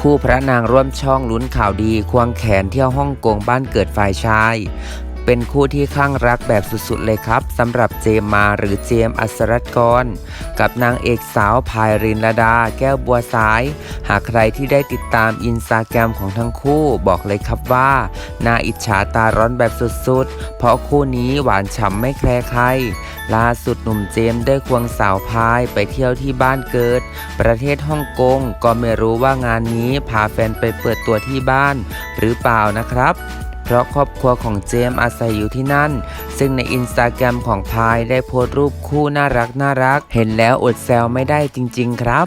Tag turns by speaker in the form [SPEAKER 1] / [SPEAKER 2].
[SPEAKER 1] คู่พระนางร่วมช่องลุ้นข่าวดี ควงแขนเที่ยวฮ่องกงบ้านเกิดฝ่ายชาย เป็นคู่ที่ข้างรักแบบสุดๆเลยครับสำหรับเจมมาหรือเจมอัสรัตกร กับนางเอกสาวพายรินลดา แก้วบัวสาย หากใครที่ได้ติดตามอินสตาแกรมของทั้งคู่บอกเลยครับว่าน่าอิจฉาตาร้อนแบบสุดๆ เพราะคู่นี้หวานฉ่ำไม่แคร์ใคร ล่าสุดหนุ่มเจมได้ควงสาวพายไปเที่ยวที่บ้านเกิด ประเทศฮ่องกงก็ไม่รู้ว่างานนี้พาแฟนไปเปิดตัวที่บ้าน หรือเปล่านะครับ เพราะครอบครัวของเจมส์อาศัยอยู่ที่นั่น ซึ่งในอินสตาแกรมของพายได้โพสต์รูปคู่น่ารักน่ารัก เห็นแล้วอดแซวไม่ได้จริง ๆ ครับ